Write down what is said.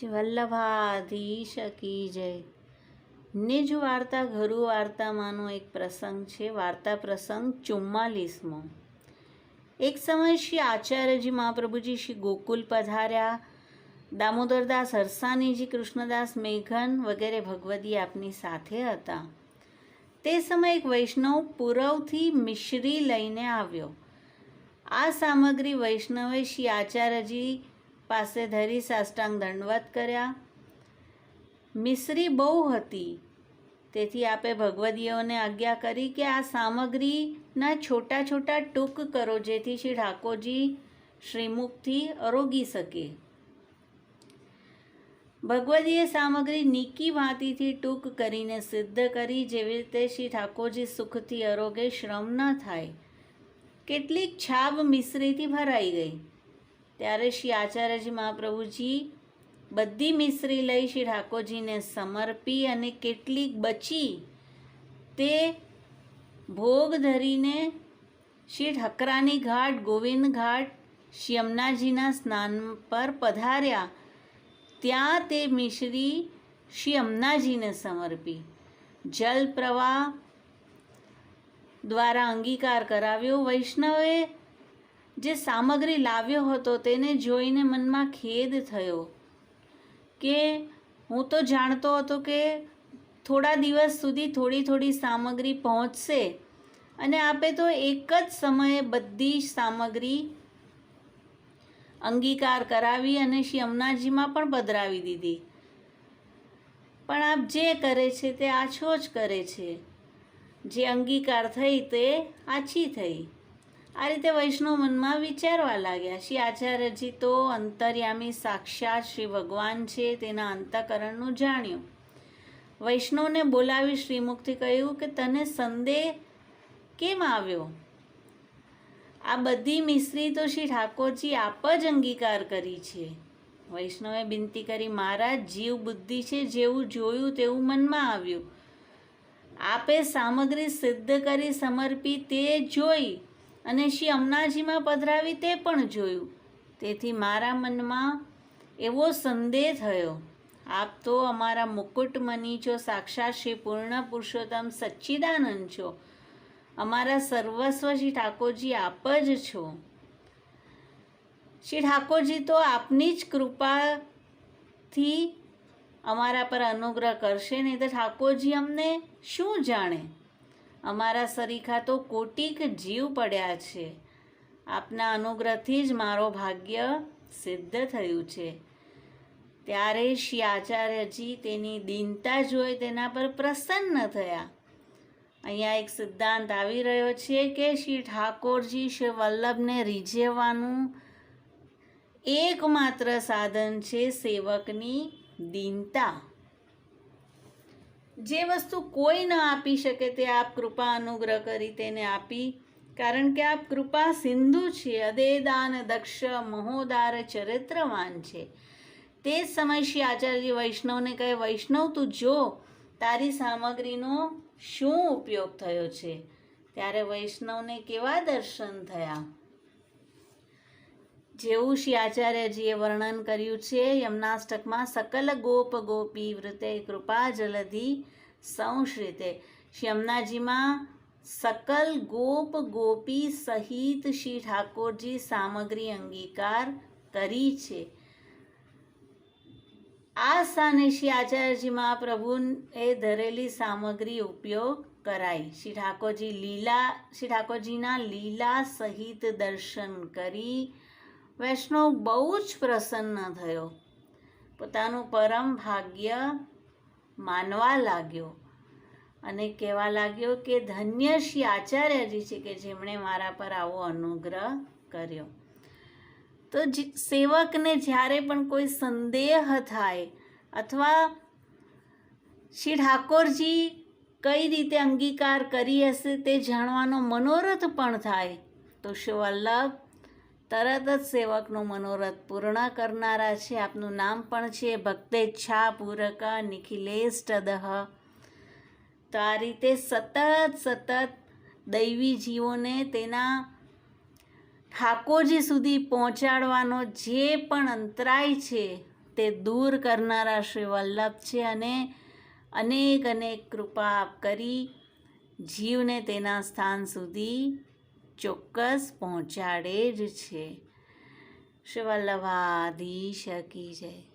વલ્લભાધીશ કી જય. નિજ વાર્તા ઘરુ વાર્તામાંનો એક પ્રસંગ છે, વાર્તા પ્રસંગ ચુમ્માલીસમો. એક સમય શ્રી આચાર્યજી મહાપ્રભુજી શ્રી ગોકુલ પધાર્યા. દામોદરદાસ હરસાનીજી, કૃષ્ણદાસ મેઘન વગેરે ભગવદી આપની સાથે હતા. તે સમયે એક વૈષ્ણવ પૂરવથી મિશ્રી લઈને આવ્યો. આ સામગ્રી વૈષ્ણવે શ્રી આચાર્યજી પાસે ધરી સાષ્ટાંગ દંડવત કર્યા. મિશ્રી બહુ હતી. તેથી આપે ભગવદીઓને આજ્ઞા કરી કે આ સામગ્રીના છોટા છોટા ટૂંક કરો જેથી શ્રી ઠાકોરજી શ્રીમુખથી અરોગી શકે. ભગવદીએ સામગ્રી નીકી ભાંતિથી ટૂંક કરીને સિદ્ધ કરી જેવી રીતે શ્રી ઠાકોરજી સુખથી અરોગે શ્રમ ન થાય. કેટલીક છાબ મિશ્રીથી ભરાઈ ગઈ. ત્યારે શ્રી આચાર્યજી મહાપ્રભુજી બધી મિશ્રી લઈ શ્રી ઠાકોરજીને સમર્પી અને કેટલીક બચી તે ભોગ ધરીને શ્રી ઠકરાની ઘાટ, ગોવિંદ ઘાટ શ્રી અમનાજીના સ્નાન પર પધાર્યા. ત્યાં તે મિશ્રી શ્રી અમનાજીને સમર્પી. જલ પ્રવાહ દ્વારા અંગીકાર કરાવ્યો. વૈષ્ણવે જે સામગ્રી લાવ્યો હતો તેને જોઈને મનમાં ખેદ થયો કે હું તો જાણતો હતો કે થોડા દિવસ સુધી થોડી થોડી સામગ્રી પહોંચશે અને આપે તો એક જ સમયે બધી સામગ્રી અંગીકાર કરાવી અને શ્રી અમનાજીમાં પણ પધરાવી દીધી. પણ આપ જે કરે છે તે આછો જ કરે છે. જે અંગીકાર થઈ તે આછી થઈ. આ રીતે વૈષ્ણવ મનમાં વિચારવા લાગ્યા. શ્રી આચાર્યજી તો અંતર્યામી સાક્ષાત શ્રી ભગવાન છે, તેના અંતકરણનું જાણ્યું. વૈષ્ણવને બોલાવી શ્રીમુખથી કહ્યું કે, તને સંદેહ કેમ આવ્યો? આ બધી મિશ્રી તો શ્રી ઠાકોરજી આપ જ અંગીકાર કરી છે. વૈષ્ણવે વિનંતી કરી, મહારાજ, જીવ બુદ્ધિ છે, જેવું જોયું તેવું મનમાં આવ્યું. આપે સામગ્રી સિદ્ધ કરી સમર્પી તે જોઈ અને શ્રી અમનાજીમાં પધરાવી તે પણ જોયું. તેથી મારા મનમાં એવો સંદેહ થયો, આપ તો અમારા મુકુટમની છો સાક્ષાત શ્રી પૂર્ણ પુરુષોત્તમ સચ્ચિદાનંદ છો. અમારા સર્વસ્વ શ્રી ઠાકોરજી આપ જ છો. શ્રી ઠાકોરજી તો આપની જ કૃપાથી અમારા પર અનુગ્રહ કરશે, નહીં તો ઠાકોરજી અમને શું જાણે? અમારા સરીખા તો કોટિક જીવ પડ્યા છે. આપના અનુગ્રહથી જ મારો ભાગ્ય સિદ્ધ થયું છે. ત્યારે શ્રી આચાર્યજી તેની દીનતા જોઈ તેના પર પ્રસન્ન થયા. અહીંયા એક સિદ્ધાંત આવી રહ્યો છે કે શ્રી ઠાકોરજી શ્રી વલ્લભને રીઝેવાનું એકમાત્ર સાધન છે સેવકની દીનતા. જે વસ્તુ કોઈ ન આપી શકે તે આપ કૃપા અનુગ્રહ કરી તેને આપી. કારણ કે આપ કૃપા સિંધુ છે અદેદાન, દક્ષ, મહોદાર, ચરિત્રવાન છે. તે જ સમય શ્રી આચાર્યજી વૈષ્ણવને કહે, વૈષ્ણવ, તું જો, તારી સામગ્રીનો શું ઉપયોગ થયો છે? ત્યારે વૈષ્ણવને કેવા દર્શન થયા? જેવું શ્રી આચાર્યજીએ વર્ણન કર્યું છે યમનાષ્ટકમાં સકલ ગોપ ગોપી વૃતે કૃપા જલધિ સંશ્રિતે. શ્રી યમુનાજીમાં સકલ ગોપ ગોપી સહિત શ્રી ઠાકોરજી સામગ્રી અંગીકાર કરી છે. આ સ્થાને શ્રી આચાર્યજી મહાપ્રભુએ ધરેલી સામગ્રી ઉપયોગ કરાઈ. શ્રી ઠાકોરજી લીલા, શ્રી ઠાકોરજીના લીલા સહિત દર્શન કરી વૈષ્ણવ બહુ જ પ્રસન્ન થયો. પોતાનું પરમ ભાગ્ય માનવા લાગ્યો અને કહેવા લાગ્યો કે ધન્ય શ્રી આચાર્યજી છે કે જેમણે મારા પર આવો અનુગ્રહ કર્યો. તો સેવકને જ્યારે પણ કોઈ સંદેહ થાય અથવા શ્રી ઠાકોરજી કઈ રીતે અંગીકાર કરી હશે તે જાણવાનો મનોરથ પણ થાય, તો શ્રી વલ્લભ તરત જ સેવકનું મનોરથ પૂર્ણ કરનારા છે. આપનું નામ પણ છે ભક્તેચ્છા પૂરક નિખિલેષ્ટદહ તો આ રીતે સતત સતત દૈવી જીવોને તેના ઠાકોરજી સુધી પહોંચાડવાનો જે પણ અંતરાય છે તે દૂર કરનારા શ્રી વલ્લભ છે અને અનેક અનેક કૃપા આપ કરી જીવને તેના સ્થાન સુધી ચોક્કસ પહોંચાડે જ છે શિવલ્લભાધી શકી જય.